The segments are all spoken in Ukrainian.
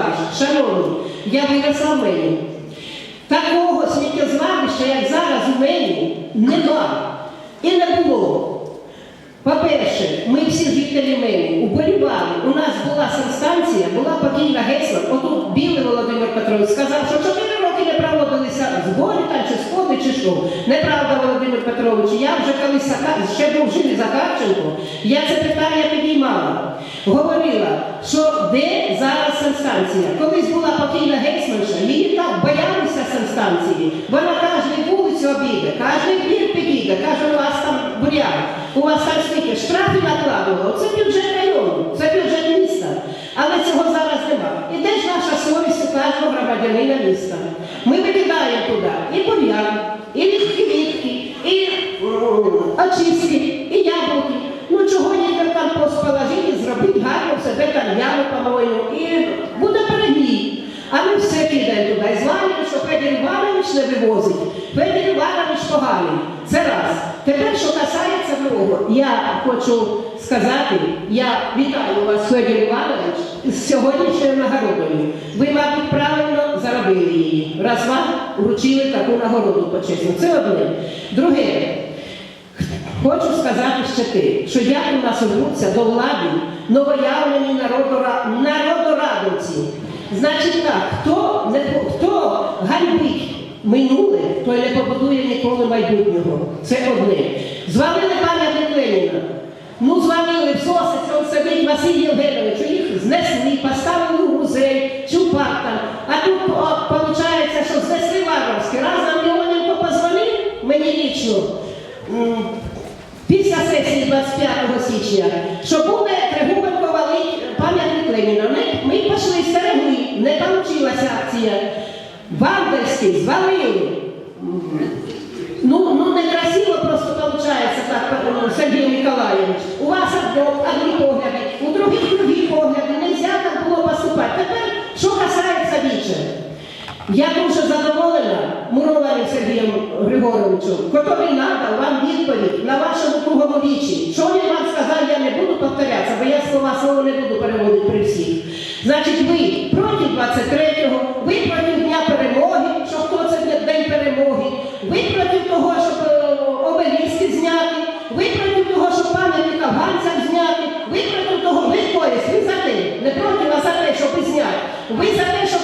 сміттєзвалищ. Шановні, я виросла в мені. Такого сміттєзвалища, як зараз у мені, нема. І не було. По-перше, ми всі жителі Мені уболівали. У нас була санстанція, була покійна Гесла. Отут білий Володимир Петрович сказав, що чотири роки не проводилися збори чи сходи, чи що. Неправда, Володимир Петрович. Я вже колись Саха- ще був живий Захарченко, я це питання підіймала. Говорила, що де зараз санстанція. Колись була покійна гетьманша, її так боялися санстанції. Вона кожну вулицю обійде, кожен двір підійде, каже, у вас там буряк, у вас там скільки штрафи накладувало. Це бюджет району, це бюджет міста. Але цього зараз нема. І де ж наша совість у кожного громадянина міста? Ми викидаємо туди і бур'ян, і літки, і м, очистки, і яблуки. Ну чого ні в компост положити, зробити гарно в себе там яму помойну і буде перегній. А ми все кидаємо туди. І знаємо, що Федір Іванович не вивозить. Федір Іванович поганий. Це раз. Тепер, що касається дорогу, я хочу сказати, я вітаю вас, Федір Іванович, з сьогоднішньою нагородою. Ви, мабуть, правильно заробили її, раз вам вручили таку нагороду почесну. Це одне. Друге, Хочу сказати ще те, що як у нас рвуться до влади новоявлені народора... народорадовці. Значить так, хто, хто ганьбить минуле, той не побудує ніколи майбутнього. Це одне. Звалили пам'ятник Леніна. Ну, звалили в Сосиці, он сидить Василь Євгенович, їх знесли, поставили в музей, парк там. А тут виходить, що знесли Варварський. Раз нам Леоненко позвонив, мені лічно, після сесії 25 січня, що буде Тригубенко валить пам'ятник Леніна. Ми, ми пішли стерегли, не вийшла акція. Вандерський звалили. Ну, ну некрасиво просто виходить так, ну, Сергій Миколаївич. У вас одні погляди, у других другі погляди. Нельзя так було поступати. Тепер, що касається віче. Я дуже задоволена Муроварем Сергієм Григоровичем, який надав вам відповідь на вашому кругому вічі. Що він вам сказав, я не буду повторятися, бо я слова слово не буду переводити при всіх. Значить, ви проти 23-го, ви ви ви за те, не проти, а за те, щоб зняти. Ви за те, щоб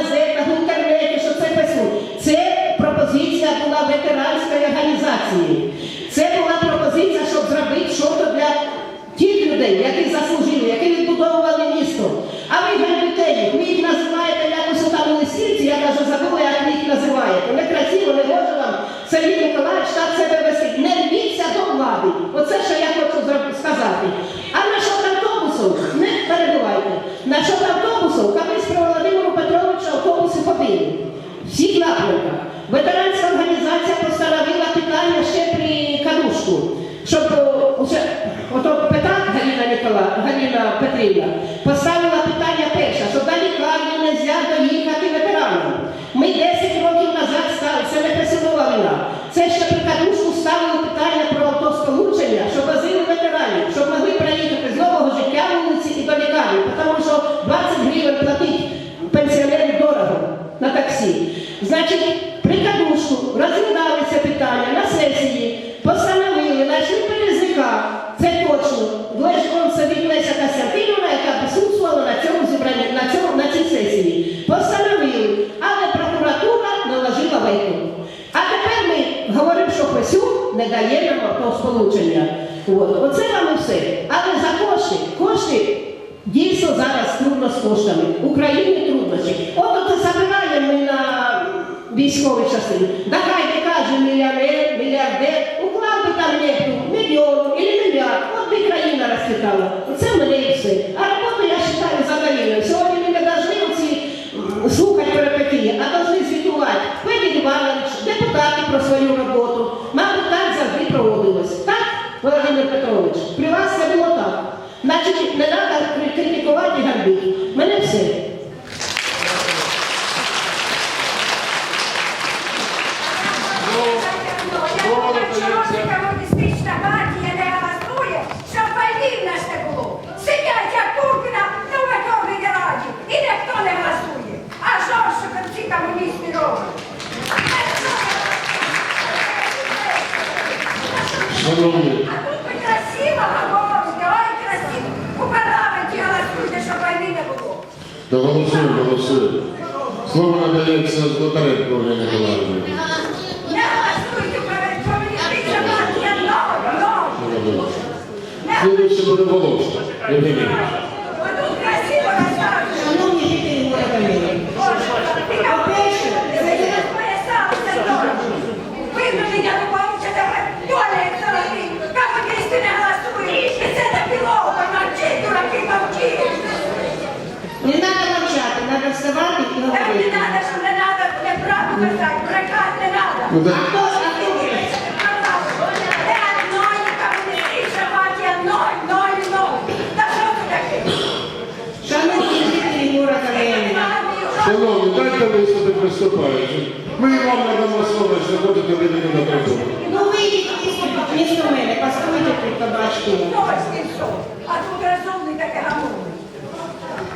газетах, в інтернеті, що це Касюк. Це пропозиція була ветеранської організації. Це була пропозиція, щоб зробити щось для тих людей, які заслужили, які відбудовували місто. А ви ганьбите їх, ви їх називаєте якось там у листівці, я навіть забула, як ви їх називаєте. Некрасиво, не може вам Сергій Миколаївич так себе вести. Не рвіться до влади. Оце що я хочу зроб- сказати. А насчет автобусів, не перебувайте. Насчет автобусів, колись при Володимиру Петровичу автобуси ходили. Всіх напрямках. Ветеранська організація постановила питання ще при кадушку, щоб о, уже ото Петра Галіна Нікола, Галіна Петрівна поставила питання перше, що до лікарні не можна доїхати ветеранам. Ми 10 років назад стали, це не присилова вина. Це ще при кадушку ставили питання про автосполучення, щоб возили ветеранів, щоб могли проїхати з нового життя вулиці і до лікарні, тому що 20 гривень платить пенсіонеру дорого на таксі. Значить, при кадушку розглядали це питання на сесії, постановили, знайшли перезника, це точно. Леш он сидить Леся Костянтинівна, яка присутствувала на цьому зібранні, на цьому на цій сесії. Постановили, але прокуратура наложила вето. А тепер ми говоримо, що Фесюк не дає нам автосполучення. От. Оце вам і все. Але за кошти, кошти дійсно зараз трудно з коштами. Україні труднощі. От от забираємо ми на військові частини. Не каже мільйонер, мільярдер, уклав би там нехто мільйон або мільярд, от би країна розцвітала. Оце мене і все. А роботу я вважаю задовільною. Сьогодні ми не повинні оці м, Володимир Петрович, при вас це було так. Значить, не треба критикувати ганьбити. Мене все. Якщо комуністична партія не голосує, щоб війни в нас не було. Сидять як курки на на Верховній Раді і ніхто не голосує. А жорстко ці комуністи роблять. Шановні, А тут ви красиво говорите, ой, красиво. У парламенті голосуйте, щоб війни не було. та голосуємо, голосуємо. Слово надається Злотаренко Олені Миколаївні. Не голосуйте, комуністична партія, но, но. Не Красиво розказуєте. Шановні жителі города Мирі, По-перше, ви на мене допомогите, туалет золотий, комуністи не голосують, і це на дураки, мовчіть. не треба мовчати, треба вставати і Так не треба, що не треба неправду казати, брехати не треба. Ну, А так, хто ж таке говорить? Це одної комуністична партія, ноль, ноль, ноль. Та що це таке? Шановні жителі города Мирі, шановні, дайте виступи приступаючи. Ми вам надамо слово, якщо хочете вийти на трибуну. ну вийдіть місто мене, постойте тут, побачите. А тут розумний таке.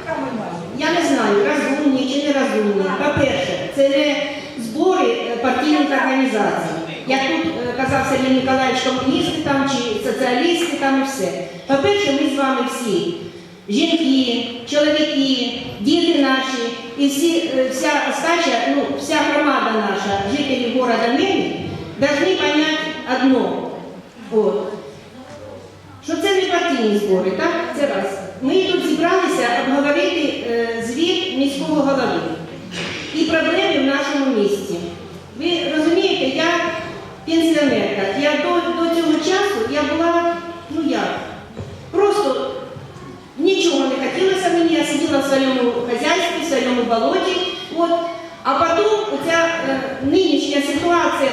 Комунальний. Я не знаю, розумні чи не розумні. По-перше, це не збори партійних організацій. Як тут е, казав Сергій Ніколаївич, комуністи там чи соціалісти там і все. По-перше, ми з вами всі, жінки, чоловіки, діти наші і всі, е, вся остача, ну, вся громада наша, жителі города Мені, повинні понять одно. От. Що це не партійні збори, так? Це раз. Ми тут зібралися обговорити е, звіт міського голови і проблеми в нашому місті. Ви розумієте, я пенсіонерка. Я до, до цього часу я була, ну як, просто нічого не хотілося мені, я сиділа в своєму хазяйстві, в своєму болоті. От. А потім оця е, нинішня ситуація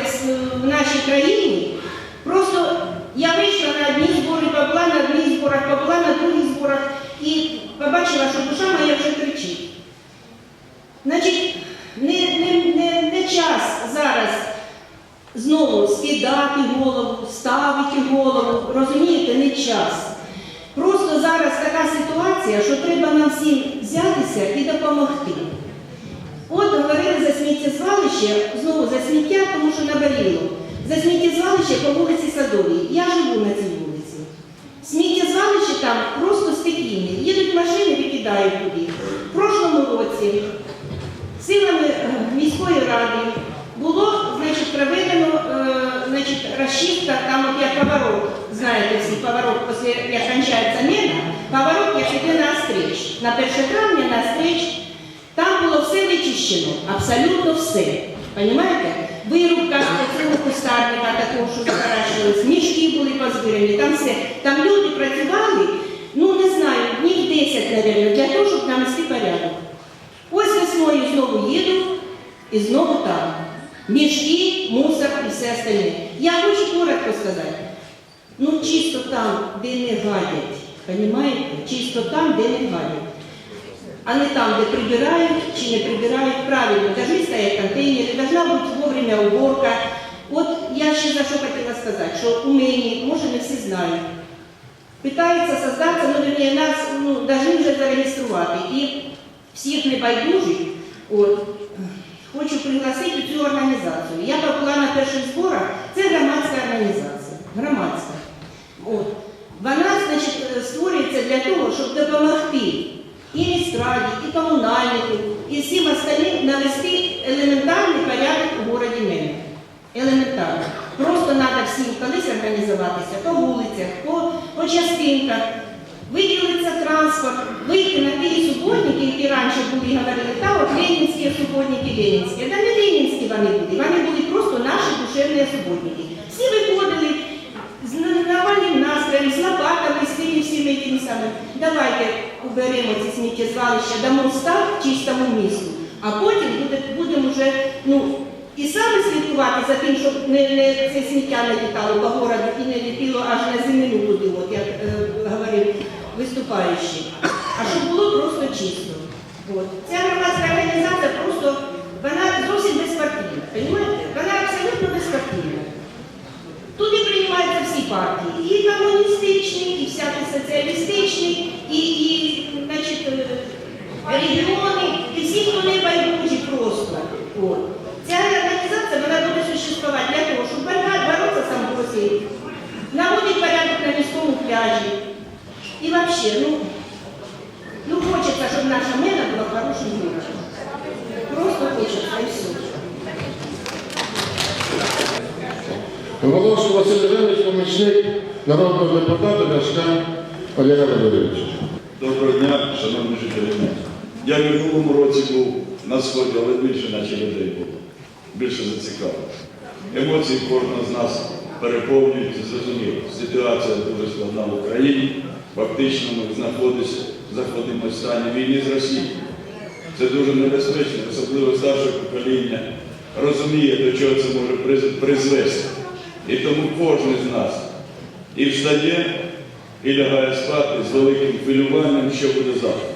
в, нашій країні, просто я вийшла на одні збори, побула на одних зборах, побула на других зборах і побачила, що душа моя вже кричить. Значить, не, не, не, не час зараз знову скидати голову, ставити голову, розумієте, не час. Зараз така ситуація, що треба нам всім взятися і допомогти. От говорили за сміттєзвалище, знову за сміття, тому що наболіло. За сміттєзвалище по вулиці Садовій. Я живу на цій вулиці. Сміттєзвалище там просто стихійне. Їдуть машини, викидають туди. В прошлому році силами е, міської ради було значить, проведено е, значить, розчистка, там знаєте всі, поворот, після як кончається мена, поворот як іде на встріч. На 1 травня на встріч там було все вичищено, абсолютно все. Понимаєте? Вирубка цього кустарника такого, що закрашувалось, мішки були позбирані, там все. Там люди працювали, ну не знаю, днів 10, мабуть, для того, щоб навести порядок. Ось весною знову їду і знову там. Мішки, мусор і все остальне. Я хочу коротко сказати. Ну, чисто там, де не гадять. Понимаєте? Чисто там, де не гадять. А не там, де прибирають чи не прибирають правильно. Должны стоять контейнери, должна бути вовремя уборка. От я ще за що хотіла сказати, що у мені, може не всі знають, питаються создатися, ну, вернее, нас ну, должны вже зареєструвати. І всіх небайдужих, от, хочу пригласити цю організацію. Я була на перших зборах, це громадська організація. Громадська. От. Вона, значить, е, створюється для того, щоб допомогти і міськраді, і комунальнику, і всім остальним навести елементарний порядок у городі Мені. Елементарно. Просто треба всім колись організуватися по вулицях, по, по частинках, виділиться транспорт, вийти на ті суботники, які раніше були, говорили, та от ленінські суботники, ленінські. Та не ленінські вони були, вони були просто наші душевні суботники. там лопатами, з тими всіми тими самими. Давайте уберемо це сміттєзвалище, дамо став чистому місту, а потім будемо вже ну, і саме слідкувати за тим, щоб не, не це сміття не літало по городу і не літало аж на землю туди, от як е, говорив виступаючий, а щоб було просто чисто. От. Ця громадська організація просто вона зовсім безпартійна, розумієте? Партії, і комуністичні, і всякі соціалістичні, і, і значить, е, регіони, і всі, хто не байдужі просто. От. Ця організація вона буде существувати для того, щоб боротися боротися сам Росії, наводить порядок на міському пляжі. І взагалі, ну, ну хочеться, щоб наша мена була хорошим городом. Просто хочеться і все. Волошко Василь Іванович, помічник народного депутата Ляшка Олега Валерійовича. Доброго дня, шановні жителі. Я в минулому році був на сході, але більше наче людей було. Більше зацікавило. Емоції кожного з нас переповнюють, зрозуміло. Ситуація дуже складна в Україні. Фактично ми знаходимося в стані війни з Росією. Це дуже небезпечно, особливо старше покоління розуміє, до чого це може призвести. І тому кожен з нас і встає, і лягає спати з великим хвилюванням, що буде завтра.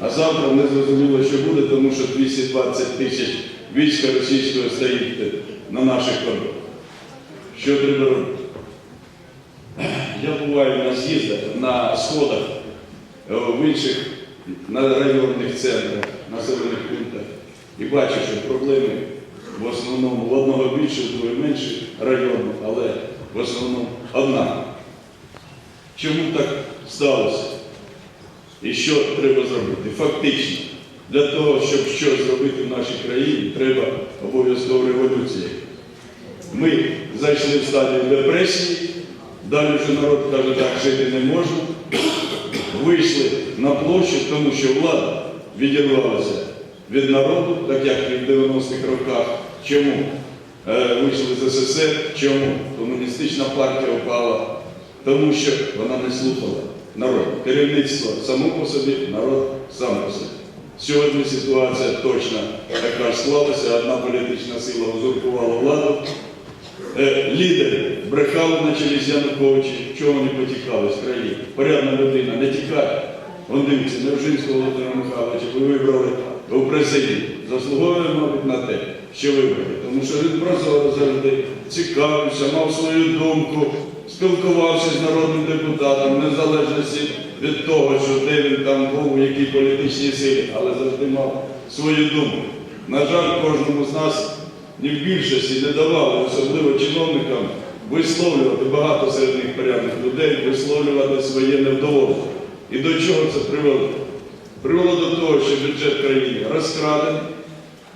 А завтра не зрозуміло, що буде, тому що 220 тисяч війська російського стоїть на наших кордонах. Що треба робити? Я буваю на з'їздах, на сходах, е, в інших на районних центрах, населених пунктах і бачу, що проблеми в основному в одного більше, в другого менше району, але в основному одна. Чому так сталося? І що треба зробити? Фактично, для того, щоб щось зробити в нашій країні, треба обов'язково революція. Ми зайшли в стадію депресії, далі вже народ каже, так жити не можна. Вийшли на площу, тому що влада відірвалася від народу, так як і в 90-х роках. Чому? Е, Вийшли з СССР. Чому? Комуністична партія впала. Тому що вона не слухала народ. Керівництво само по собі, народ сам по собі. Сьогодні ситуація точно така ж склалася, одна політична сила узурпувала владу. Е, Лідери брехали на чолі з Януковичем, чого вони потікали з країни. Порядна людина не тікає. Вон дивіться, Невжинського Володимира Михайловича ви вибрали у президії. Заслуговує, мабуть, на те, що вибрали. Тому що він прозоро завжди цікавився, мав свою думку, спілкувався з народним депутатом, незалежності від того, що де він там був, у якій політичній силі, але завжди мав свою думку. На жаль, кожному з нас ні в більшості не давали, особливо чиновникам, висловлювати багато серед них порядних людей, висловлювати своє невдоволення. І до чого це привело? Привело до того, що бюджет країни розкрадений.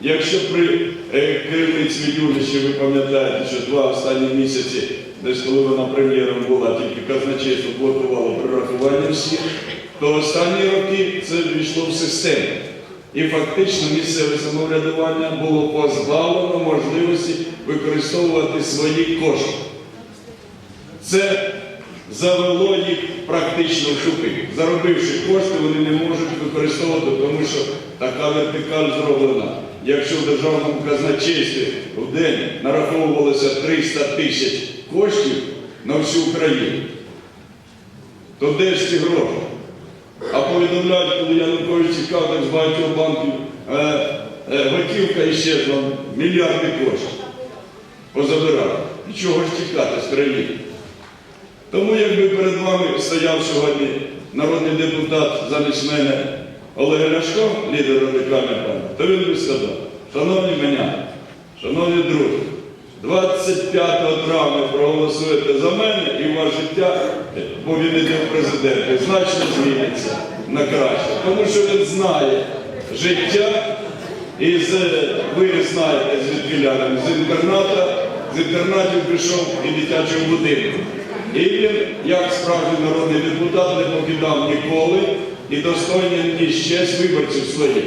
Якщо при е, керівництві Юлічі ви пам'ятаєте, що два останні місяці, десь коли вона прем'єром була, тільки казначейство блокувало прирахування всіх, то останні роки це ввійшло в систему. І фактично місцеве самоврядування було позбавлено можливості використовувати свої кошти. Це завело їх практично в тупик. Заробивши кошти, вони не можуть використовувати, тому що така вертикаль зроблена. Якщо в державному казначействі в день нараховувалося 300 тисяч коштів на всю Україну, то де ж ці гроші? А повідомляють, коли Янукович цікав, так з багатьох банків е, е, готівка іщезла, мільярди коштів позабирали. І чого ж тікати з країни? Тому якби перед вами стояв сьогодні народний депутат замість мене Олег Ляшко, лідер радикальної партії, то він би сказав, шановні мене, шановні друзі, 25 травня проголосуєте за мене і ваше життя, бо він іде в президенти, значно зміниться на краще. Тому що він знає життя і з, ви знаєте звідки з інтерната, з інтернатів пішов і дитячого будинку. І він, як справжній народний депутат, не покидав ніколи і достойний ще з виборців своїх.